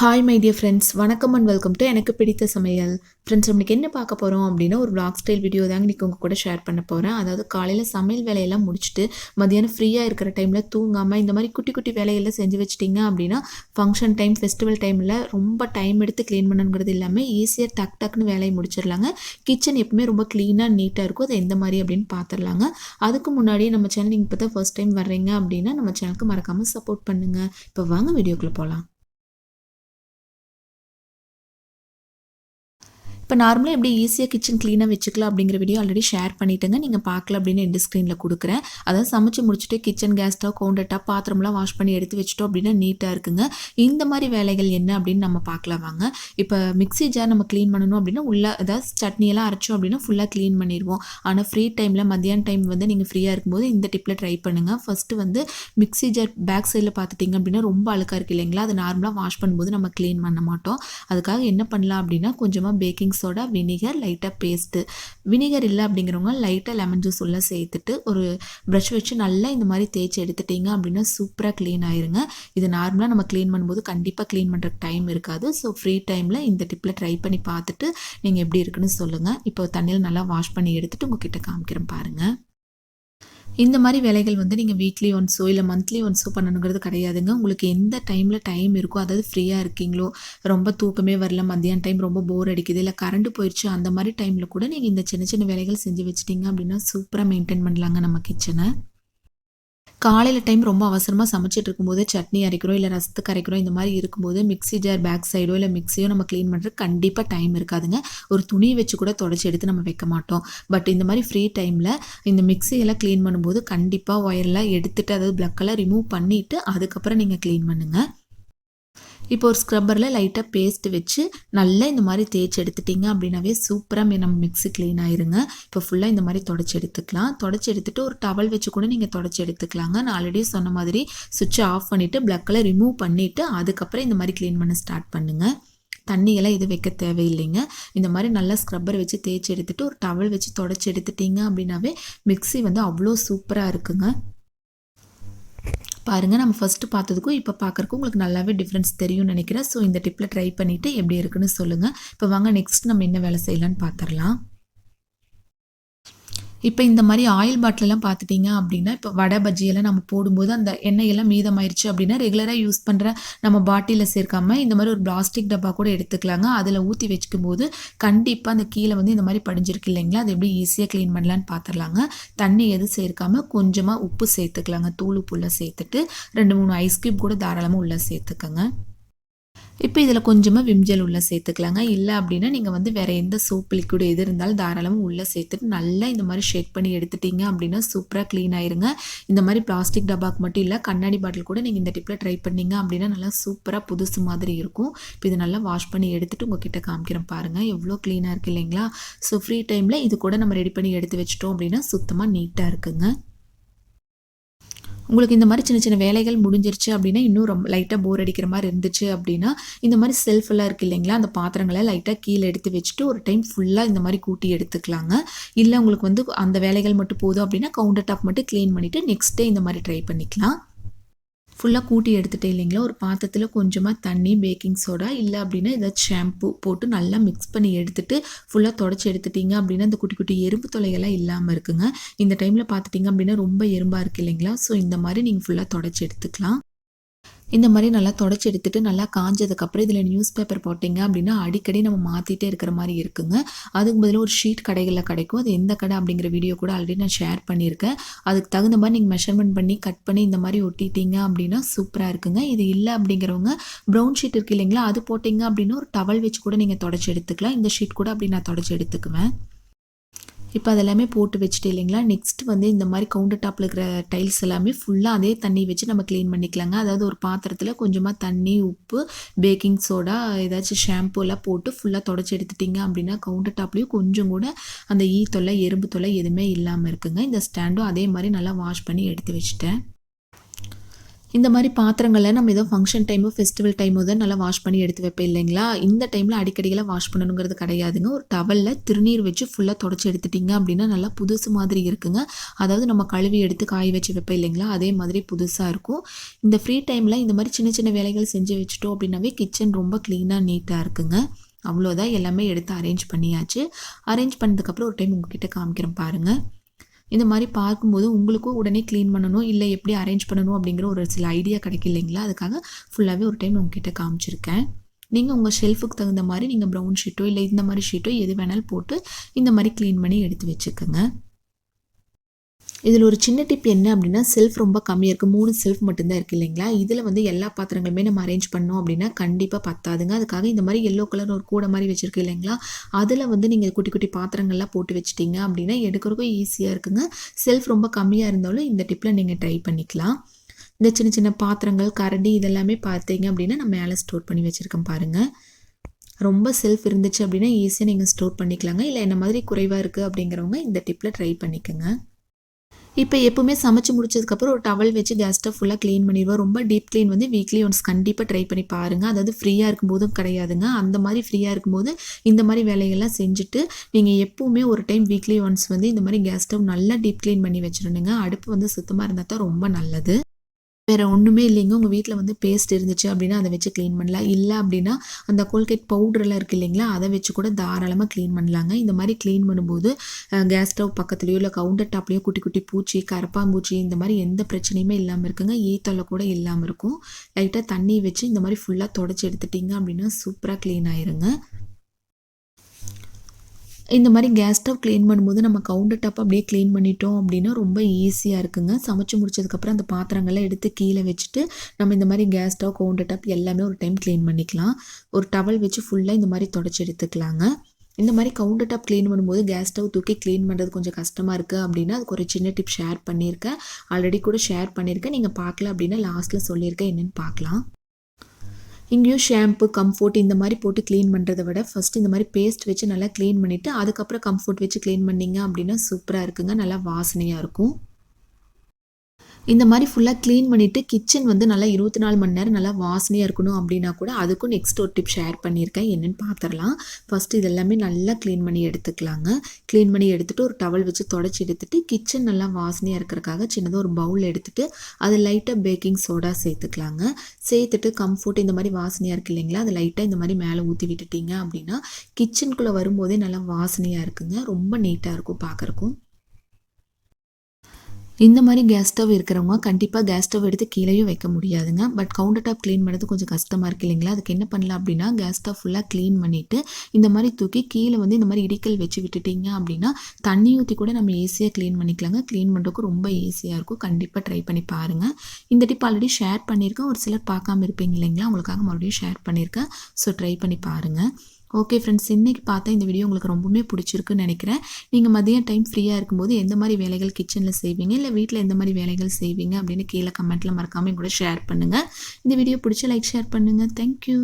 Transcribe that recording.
Hi my dear friends வணக்கம் and welcome to எனக்கு பிடித்த சமையல். ஃப்ரெண்ட்ஸ் நம்மளுக்கு என்ன பார்க்க போகிறோம் அப்படின்னா ஒரு பிளாக் ஸ்டைல் வீடியோ தாங்க இன்றைக்கி உங்கள் கூட ஷேர் பண்ண போகிறேன் அதாவது காலையில் சமையல் வேலையெல்லாம் முடிச்சுட்டு மதியானம் ஃப்ரீயாக இருக்கிற டைமில் தூங்காமல் இந்த மாதிரி குட்டி குட்டி வேலையெல்லாம் செஞ்சு வச்சிட்டிங்க அப்படின்னா ஃபங்க்ஷன் டைம் ஃபெஸ்டிவல் டைமில் ரொம்ப டைம் எடுத்து க்ளீன் பண்ணுங்கிறது இல்லாமல் ஈஸியாக டக் டக்குன்னு வேலையை முடிச்சிடலாங்க. கிச்சன் எப்பவுமே ரொம்ப க்ளீனாக நீட்டாக இருக்கும். அது எந்த மாதிரி அப்படின்னு பார்த்துடலாங்க. அதுக்கு முன்னாடி நம்ம சேனல் நீங்கள் இப்போ தான் ஃபர்ஸ்ட் டைம் வர்றீங்க அப்படின்னா நம்ம சேனலுக்கு மறக்காமல் சப்போர்ட் பண்ணுங்கள் இப்போ வாங்க வீடியோக்குள்ளே போகலாம் இப்போ நார்மலாக எப்படி ஈஸியாக கிச்சன் க்ளீனாக வச்சுக்கலாம் அப்படிங்கிற வீடியோ ஆல்ரெடி ஷேர் பண்ணிட்டேங்க. நீங்கள் பார்க்கல அப்படின்னு எண்டு ஸ்க்ரீனில் கொடுக்குறேன். அதாவது சமைச்சு முடிச்சுட்டு kitchen gas stove counter top பாத்திரம்லாம் வாஷ் பண்ணி எடுத்து வச்சுட்டோம் அப்படின்னா நீட்டாக இருக்குங்க. இந்த மாதிரி வேலைகள் என்ன அப்படின்னு நம்ம பார்க்கலாம் வாங்க. இப்போ மிக்ஸி ஜார் நம்ம க்ளீன் பண்ணணும் அப்படின்னா உள்ள அதாவது சட்னியெல்லாம் அரைச்சோம் அப்படின்னா ஃபுல்லாக க்ளீன் பண்ணிடுவோம். ஆனால் ஃப்ரீ டைமில் மத்தியான டைம் வந்து நீங்கள் ஃப்ரீயாக இருக்கும்போது இந்த டிப்பில் ட்ரை பண்ணுங்கள் ஃபஸ்ட்டு வந்து மிக்ஸி ஜார் பேக் சைடில் பார்த்துட்டிங்க அப்படின்னா ரொம்ப அழுக்காக இருக்கு இல்லைங்களா? அது நார்மலாக வாஷ் பண்ணும்போது நம்ம க்ளீன் பண்ண மாட்டோம். அதுக்காக என்ன பண்ணலாம் அப்படின்னா கொஞ்சமாக பேக்கிங் சோடா வினிகர் லைட்டாக பேஸ்ட்டு வினிகர் இல்லை அப்படிங்கிறவங்க லைட்டாக லெமன் ஜூஸ் உள்ளே சேர்த்துட்டு ஒரு ப்ரஷ் வச்சு நல்லா இந்த மாதிரி தேய்ச்சி எடுத்துட்டீங்க அப்படின்னா சூப்பராக க்ளீன் ஆயிருங்க. இது நார்மலாக நம்ம க்ளீன் பண்ணும்போது கண்டிப்பாக க்ளீன் பண்ணுறக்கு டைம் இருக்காது. ஸோ ஃப்ரீ டைமில் இந்த டிப்பில் ட்ரை பண்ணி பார்த்துட்டு நீங்கள் எப்படி இருக்குன்னு சொல்லுங்கள் இப்போ தண்ணியில் நல்லா வாஷ் பண்ணி எடுத்துகிட்டு உங்ககிட்ட காமிக்கிறேன் பாருங்கள் இந்த மாதிரி வேலைகள் வந்து நீங்கள் வீக்லி ஒன்ஸோ இல்லை மந்த்லி ஒன்ஸோ பண்ணணுங்கிறது கிடையாதுங்க. உங்களுக்கு எந்த டைமில் டைம் இருக்கோ அதாவது ஃப்ரீயாக இருக்கீங்களோ ரொம்ப தூக்கமே வரல மத்தியான டைம் ரொம்ப போர் அடிக்குது இல்லை கரண்ட் போயிடுச்சு அந்த மாதிரி டைமில் கூட நீங்கள் இந்த சின்ன சின்ன வேலைகள் செஞ்சு வச்சிட்டிங்க அப்படின்னா சூப்பராக மெயின்டைன் பண்ணலாங்க நம்ம கிச்சனை காலையில் டைம் ரொம்ப அவசரமாக சமைச்சிட்டு இருக்கும்போது சட்னி அரைக்கிறோம் இல்லை ரசத்துக்கு அரைக்கிறோம் இந்த மாதிரி இருக்கும்போது மிக்ஸி ஜார் பேக் சைடோ இல்லை மிக்ஸியோ நம்ம க்ளீன் பண்ணுறது கண்டிப்பாக டைம் இருக்காதுங்க. ஒரு துணி வச்சு கூட தொடச்சி எடுத்து நம்ம வைக்க மாட்டோம். பட் இந்த மாதிரி ஃப்ரீ டைமில் இந்த மிக்ஸியெல்லாம் க்ளீன் பண்ணும்போது கண்டிப்பாக ஒயர்லாம் எடுத்துகிட்டு அதாவது ப்ளக்கெல்லாம் ரிமூவ் பண்ணிவிட்டு அதுக்கப்புறம் நீங்கள் க்ளீன் பண்ணுங்கள் இப்போ ஒரு ஸ்க்ரப்பரில் லைட்டாக பேஸ்ட் வச்சு நல்லா இந்த மாதிரி தேய்ச்சி எடுத்துட்டிங்க அப்படின்னாவே சூப்பராக நம்ம மிக்ஸி க்ளீன் ஆயிருங்க. இப்போ ஃபுல்லாக இந்த மாதிரி தொடச்சி எடுத்துக்கலாம். தொடச்சி எடுத்துட்டு ஒரு டவல் வச்சு கூட நீங்கள் தொடச்சி எடுத்துக்கலாங்க. நான் ஆல்ரெடி சொன்ன மாதிரி சுவிட்சை ஆஃப் பண்ணிவிட்டு ப்ளக்கில் ரிமூவ் பண்ணிவிட்டு அதுக்கப்புறம் இந்த மாதிரி க்ளீன் பண்ண ஸ்டார்ட் பண்ணுங்கள் தண்ணியெல்லாம் எதுவும் வைக்க தேவையில்லைங்க. இந்த மாதிரி நல்லா ஸ்க்ரப்பர் வச்சு தேய்ச்சி எடுத்துட்டு ஒரு டவல் வச்சு தொடச்சி எடுத்துட்டிங்க அப்படின்னாவே மிக்ஸி வந்து அவ்வளோ சூப்பராக இருக்குங்க. பாருங்கள் நம்ம ஃபஸ்ட்டு பார்த்ததுக்கும் இப்போ பார்க்குறக்கும் உங்களுக்கு நல்லாவே டிஃப்ரென்ஸ் தெரியும்னு நினைக்கிறேன். ஸோ இந்த டிப்பில் ட்ரை பண்ணிவிட்டு எப்படி இருக்குன்னு சொல்லுங்கள் இப்போ வாங்க நெக்ஸ்ட் நம்ம என்ன வேலை செய்யலான்னு பார்த்துடலாம் இப்போ இந்த மாதிரி ஆயில் பாட்டிலெல்லாம் பார்த்துட்டிங்க அப்படின்னா இப்போ வடை பஜ்ஜியெல்லாம் நம்ம போடும்போது அந்த எண்ணெயெல்லாம் மீதமாயிருச்சு அப்படின்னா ரெகுலராக யூஸ் பண்ணுற நம்ம பாட்டிலில் சேர்க்காம இந்த மாதிரி ஒரு பிளாஸ்டிக் டப்பா கூட எடுத்துக்கலாங்க. அதில் ஊற்றி வச்சுக்கும் போது கண்டிப்பாக அந்த கீழே வந்து இந்த மாதிரி படிஞ்சிருக்கு இல்லைங்களா? அது எப்படி ஈஸியாக க்ளீன் பண்ணலான்னு பார்த்துடலாங்க தண்ணி எதுவும் சேர்க்காம கொஞ்சமாக உப்பு சேர்த்துக்கலாங்க. தூள் உப்பு சேர்த்துட்டு ரெண்டு மூணு ஐஸ் கூட தாராளமாக உள்ளே சேர்த்துக்கோங்க. இப்போ இதில் கொஞ்சமாக விம்ஜல் உள்ளே சேர்த்துக்கலாங்க. இல்லை அப்படின்னா நீங்கள் வந்து வேறு எந்த சோப் லிக்விட் எது இருந்தாலும் தாராளமாக உள்ளே சேர்த்துட்டு நல்லா இந்த மாதிரி ஷேக் பண்ணி எடுத்துட்டீங்க அப்படின்னா சூப்பராக க்ளீன் ஆயிருங்க. இந்த மாதிரி பிளாஸ்டிக் டப்பாக்கு மட்டும் இல்லை கண்ணாடி பாட்டில் கூட நீங்கள் இந்த டிப்பில் ட்ரை பண்ணீங்க அப்படின்னா நல்லா சூப்பராக புதுசு மாதிரி இருக்கும். இப்போ இது நல்லா வாஷ் பண்ணி எடுத்துகிட்டு உங்ககிட்ட காமிக்கிறேன் பாருங்கள் எவ்வளோ க்ளீனாக இருக்குது இல்லைங்களா? ஸோ ஃப்ரீ டைமில் இது கூட நம்ம ரெடி பண்ணி எடுத்து வச்சிட்டோம் அப்படின்னா சுத்தமாக நீட்டாக இருக்குங்க. உங்களுக்கு இந்த மாதிரி சின்ன சின்ன வேலைகள் முடிஞ்சிருச்சு அப்படின்னா இன்னும் ரொம்ப லைட்டாக போர் அடிக்கிற மாதிரி இருந்துச்சு அப்படின்னா இந்த மாதிரி செல்ஃபெல்லாம் இருக்குது இல்லைங்களா? அந்த பாத்திரங்களை லைட்டாக கீழே எடுத்து வச்சுட்டு ஒரு டைம் ஃபுல்லாக இந்த மாதிரி கூட்டி எடுத்துக்கலாங்க. இல்லை உங்களுக்கு வந்து அந்த வேலைகள் மட்டும் போதும் அப்படின்னா கவுண்டர் டாப் மட்டும் க்ளீன் பண்ணிவிட்டு நெக்ஸ்ட் டே இந்த மாதிரி ட்ரை பண்ணிக்கலாம். ஃபுல்லாக கூட்டி எடுத்துகிட்டே இல்லைங்களா? ஒரு பாத்திரத்தில் கொஞ்சமாக தண்ணி பேக்கிங் சோடா இல்லை அப்படின்னா ஏதாச்சும் ஷாம்பு போட்டு நல்லா மிக்ஸ் பண்ணி எடுத்துட்டு ஃபுல்லாக தொடச்சி எடுத்துட்டிங்க அப்படின்னா இந்த குட்டி குட்டி எறும்பு தொலைகள்லாம் இல்லாமல் இருக்குங்க. இந்த டைமில் பார்த்துட்டிங்க அப்படின்னா ரொம்ப எறும்பாக இருக்குது இல்லைங்களா? ஸோ இந்த மாதிரி நீங்கள் ஃபுல்லாக தொடச்சி எடுத்துக்கலாம். இந்த மாதிரி நல்லா தொடச்சி எடுத்துட்டு நல்லா காஞ்சதுக்கப்புறம் இதில் நியூஸ் பேப்பர் போட்டிங்க அப்படின்னா அடிக்கடி நம்ம மாற்றிட்டே இருக்கிற மாதிரி இருக்குங்க. அதுக்கு பதிலாக ஒரு ஷீட் கடைகளில் கிடைக்கும். அது எந்த கடை அப்படிங்கிற வீடியோ கூட ஆல்ரெடி நான் ஷேர் பண்ணியிருக்கேன். அதுக்கு தகுந்த மாதிரி நீங்கள் மெஷர்மெண்ட் பண்ணி கட் பண்ணி இந்த மாதிரி ஒட்டிட்டீங்க அப்படின்னா சூப்பராக இருக்குங்க. இது இல்லை அப்படிங்கிறவங்க ப்ரௌன் ஷீட் இருக்கு இல்லைங்களா அது போட்டிங்க அப்படின்னா ஒரு டவல் வச்சு கூட நீங்கள் தொடச்சி எடுத்துக்கலாம். இந்த ஷீட் கூட அப்படி நான் தொடச்சி எடுத்துக்குவேன். இப்போ அதெல்லாமே போட்டு வச்சுட்டு இல்லைங்களா? நெக்ஸ்ட் வந்து இந்த மாதிரி கவுண்டர் டாப்பில் இருக்கிற டைல்ஸ் எல்லாமே ஃபுல்லாக அதே தண்ணி வச்சு நம்ம க்ளீன் பண்ணிக்கலாங்க. அதாவது ஒரு பாத்திரத்தில் கொஞ்சமாக தண்ணி உப்பு பேக்கிங் சோடா ஏதாச்சும் ஷாம்பு எல்லாம் போட்டு ஃபுல்லாக தொடச்சி எடுத்துட்டிங்க அப்படின்னா கவுண்டர் டாப்லேயும் கொஞ்சம் கூட அந்த ஈ தொல்லை எறும்பு தொல்லை எதுவுமே இல்லாமல் இருக்குங்க. இந்த ஸ்டாண்டும் அதே மாதிரி நல்லா வாஷ் பண்ணி எடுத்து வச்சுட்டேன். இந்த மாதிரி பாத்திரங்களை நம்ம ஏதோ ஃபங்க்ஷன் டைமோ ஃபெஸ்டிவல் டைமோ தான் நல்லா வாஷ் பண்ணி எடுத்து வைப்பேன் இல்லைங்களா? இந்த டைமில் அடிக்கடிகளை வாஷ் பண்ணணுங்கிறது கிடையாதுங்க. ஒரு டவலில் திருநீர் வச்சு ஃபுல்லாக தொடச்சி எடுத்துட்டிங்க அப்படின்னா நல்லா புதுசு மாதிரி இருக்குங்க. அதாவது நம்ம கழுவி எடுத்து காய வச்சு வைப்பேன் இல்லைங்களா? அதே மாதிரி புதுசாக இருக்கும். இந்த ஃப்ரீ டைமில் இந்த மாதிரி சின்ன சின்ன வேலைகள் செஞ்சு வச்சுட்டோம் அப்படின்னாவே கிச்சன் ரொம்ப க்ளீனாக நீட்டாக இருக்குங்க. அவ்வளோதான் எல்லாமே எடுத்து அரேஞ்ச் பண்ணியாச்சு. அரேஞ்ச் பண்ணதுக்கப்புறம் ஒரு டைம் உங்ககிட்ட காமிக்கிறேன் பாருங்கள் இந்த மாதிரி பார்க்கும்போது உங்களுக்கும் உடனே க்ளீன் பண்ணணும் இல்லை எப்படி அரேஞ்ச் பண்ணணும் அப்படிங்கிற ஒரு சில ஐடியா கிடைக்கும் இல்லைங்களா? அதுக்காக ஃபுல்லாகவே ஒரு டைம் உங்ககிட்ட காமிச்சிருக்கேன். நீங்கள் உங்கள் ஷெல்ஃபுக்கு தகுந்த மாதிரி நீங்கள் ப்ரௌன் ஷீட்டோ இல்லை இந்த மாதிரி ஷீட்டோ எது வேணாலும் போட்டு இந்த மாதிரி க்ளீன் பண்ணி எடுத்து வச்சுக்கோங்க. இதில் ஒரு சின்ன டிப் என்ன அப்படின்னா செல்ஃப் ரொம்ப கம்மியாக இருக்குது மூணு செல்ஃப் மட்டும்தான் இருக்குது இல்லைங்களா? இதில் வந்து எல்லா பாத்திரங்களுமே நம்ம அரேஞ்ச் பண்ணோம் அப்படின்னா கண்டிப்பாக பத்தாதுங்க. அதுக்காக இந்த மாதிரி எல்லோ கலர் ஒரு கூடை மாதிரி வச்சுருக்கு இல்லைங்களா? அதில் வந்து நீங்கள் குட்டி குட்டி பாத்திரங்கள்லாம் போட்டு வச்சிட்டிங்க அப்படின்னா எடுக்கிறதுக்கும் ஈஸியாக இருக்குங்க. செல்ஃப் ரொம்ப கம்மியாக இருந்தாலும் இந்த டிப்பில் நீங்கள் ட்ரை பண்ணிக்கலாம். இந்த சின்ன சின்ன பாத்திரங்கள் கரண்டி இதெல்லாமே பார்த்தீங்க அப்படின்னா நம்ம மேலே ஸ்டோர் பண்ணி வச்சுருக்கோம் பாருங்கள் ரொம்ப செல்ஃப் இருந்துச்சு அப்படின்னா ஈஸியாக நீங்கள் ஸ்டோர் பண்ணிக்கலாங்க. இல்லை என்ன மாதிரி குறைவாக இருக்குது அப்படிங்கிறவங்க இந்த டிப்பில் ட்ரை பண்ணிக்கோங்க. இப்போ எப்பவுமே சமைச்சு முடிச்சதுக்கப்புறம் ஒரு டவல் வச்சு கேஸ் ஸ்டவ் ஃபுல்லாக க்ளீன் பண்ணிடுவோம். ரொம்ப டீப் க்ளீன் வந்து வீக்லி ஒன்ஸ் கண்டிப்பாக ட்ரை பண்ணி பாருங்கள் அதாவது ஃப்ரீயாக இருக்கும்போதும் கிடையாதுங்க. அந்த மாதிரி ஃப்ரீயாக இருக்கும்போது இந்த மாதிரி வேலைகள்லாம் செஞ்சுட்டு நீங்கள் எப்பவுமே ஒரு டைம் வீக்லி ஒன்ஸ் வந்து இந்த மாதிரி கேஸ் ஸ்டவ் நல்லா டீப் க்ளீன் பண்ணி வச்சிடணுங்க. அடுப்பு வந்து சுத்தமாக இருந்தால் தான் ரொம்ப நல்லது. வேறு ஒன்றுமே இல்லைங்க. உங்கள் வீட்டில் வந்து பேஸ்ட் இருந்துச்சு அப்படின்னா அதை வச்சு க்ளீன் பண்ணலாம். இல்லை அப்படின்னா அந்த கோல்கேட் பவுடர்லாம் இருக்குது இல்லைங்களா அதை வச்சு கூட தாராளமாக க்ளீன் பண்ணலாங்க. இந்த மாதிரி க்ளீன் பண்ணும்போது கேஸ் ஸ்டவ் பக்கத்துலேயோ இல்லை கவுண்டர் டாப்லேயோ குட்டி குட்டி பூச்சி கரப்பாம்பூச்சி இந்த மாதிரி எந்த பிரச்சனையுமே இல்லாமல் இருக்குங்க. ஈத்தலை கூட இல்லாமல் இருக்கும். லைட்டாக தண்ணி வச்சு இந்த மாதிரி ஃபுல்லாக தொடச்சி எடுத்துட்டிங்க அப்படின்னா சூப்பராக க்ளீன் ஆயிருங்க. இந்த மாதிரி கேஸ் ஸ்டவ் க்ளீன் பண்ணும்போது நம்ம கவுண்டர் டாப் அப்படியே க்ளீன் பண்ணிட்டோம் அப்படின்னா ரொம்ப ஈஸியாக இருக்குங்க. சமைச்சு முடிச்சதுக்கப்புறம் அந்த பாத்திரங்கள்லாம் எடுத்து கீழே வச்சுட்டு நம்ம இந்த மாதிரி கேஸ் ஸ்டவ் கவுண்டர் டாப் எல்லாமே ஒரு டைம் க்ளீன் பண்ணிக்கலாம். ஒரு டவல் வச்சு ஃபுல்லாக இந்த மாதிரி தொடச்சி எடுத்துக்கலாங்க. இந்த மாதிரி கவுண்டர் டாப் க்ளீன் பண்ணும்போது கேஸ் ஸ்டவ் தூக்கி க்ளீன் பண்ணுறது கொஞ்சம் கஷ்டமாக இருக்குது அப்படின்னா அதுக்கு ஒரு சின்ன டிப் ஷேர் பண்ணியிருக்கேன். ஆல்ரெடி கூட ஷேர் பண்ணியிருக்கேன். நீங்கள் பார்க்கல அப்படின்னா லாஸ்ட்டில் சொல்லியிருக்கேன். என்னென்னு பார்க்கலாம். இங்கேயும் ஷாம்பு கம்ஃபோர்ட் இந்த மாதிரி போட்டு க்ளீன் பண்ணுறதை விட ஃபஸ்ட் இந்த மாதிரி பேஸ்ட் வச்சு நல்லா க்ளீன் பண்ணிவிட்டு அதுக்கப்புறம் கம்ஃபோர்ட் வச்சு க்ளீன் பண்ணிங்க அப்படின்னா சூப்பராக இருக்குங்க. நல்லா வாசனையாக இருக்கும். இந்த மாதிரி ஃபுல்லாக க்ளீன் பண்ணிவிட்டு கிச்சன் வந்து நல்லா இருபத்தி நாலு மணி நேரம் நல்லா வாசனையாக இருக்கணும் அப்படின்னா கூட அதுக்கும் நெக்ஸ்ட் ஒரு டிப் ஷேர் பண்ணியிருக்கேன். என்னென்னு பார்த்துடலாம் ஃபஸ்ட்டு இதெல்லாமே நல்லா க்ளீன் பண்ணி எடுத்துக்கலாங்க. க்ளீன் பண்ணி எடுத்துகிட்டு ஒரு டவல் வச்சு தொடச்சி எடுத்துகிட்டு கிச்சன் நல்லா வாசனையாக இருக்கிறக்காக சின்னதாக ஒரு பவுல் எடுத்துகிட்டு அது லைட்டாக பேக்கிங் சோடா சேர்த்துக்கலாங்க. சேர்த்துட்டு கம்ஃபோர்ட் இந்த மாதிரி வாசனையாக இருக்குது இல்லைங்களா? அதை லைட்டாக இந்த மாதிரி மேலே ஊற்றி விட்டுட்டீங்க அப்படின்னா கிச்சனுக்குள்ளே வரும்போதே நல்லா வாசனையாக இருக்குங்க. ரொம்ப நீட்டாக இருக்கும் பார்க்குறக்கும் இந்த மாதிரி கேஸ் ஸ்டவ் இருக்கிறவங்க கண்டிப்பாக கேஸ் ஸ்டவ் எடுத்து கீழேயும் வைக்க முடியாதுங்க. பட் கவுண்டர் டாப் க்ளீன் பண்ணுறது கொஞ்சம் கஷ்டமாக இருக்குது இல்லைங்களா? அதுக்கு என்ன பண்ணலாம் அப்படின்னா கேஸ் ஸ்டவ் ஃபுல்லாக க்ளீன் பண்ணிவிட்டு இந்த மாதிரி தூக்கி கீழே வந்து இந்த மாதிரி இடிக்கல் வச்சு விட்டுட்டிங்க அப்படின்னா தண்ணி ஊற்றி கூட நம்ம ஈஸியாக க்ளீன் பண்ணிக்கலாங்க. க்ளீன் பண்ணுறதுக்கு ரொம்ப ஈஸியாக இருக்கும். கண்டிப்பாக ட்ரை பண்ணி பாருங்கள் இந்த டிப் ஆல்ரெடி ஷேர் பண்ணியிருக்கேன். ஒரு சிலர் பார்க்காம இருப்பீங்க இல்லைங்களா? உங்களுக்காக மறுபடியும் ஷேர் பண்ணியிருக்கேன். ஸோ ட்ரை பண்ணி பாருங்கள் ஓகே ஃப்ரெண்ட்ஸ் இன்றைக்கி பார்த்தா இந்த வீடியோ உங்களுக்கு ரொம்பவுமே பிடிச்சிருக்குன்னு நினைக்கிறேன். நீங்கள் மதியம் டைம் ஃப்ரீயாக இருக்கும்போது எந்த மாதிரி வேலைகள் கிச்சனில் செய்வீங்க? இல்லை வீட்டில் எந்த மாதிரி வேலைகள் செய்வீங்க? அப்படின்னு கீழே கமெண்ட்டில் மறக்காமல் கூட ஷேர் பண்ணுங்கள் இந்த வீடியோ பிடிச்ச லைக் ஷேர் பண்ணுங்கள் தேங்க்யூ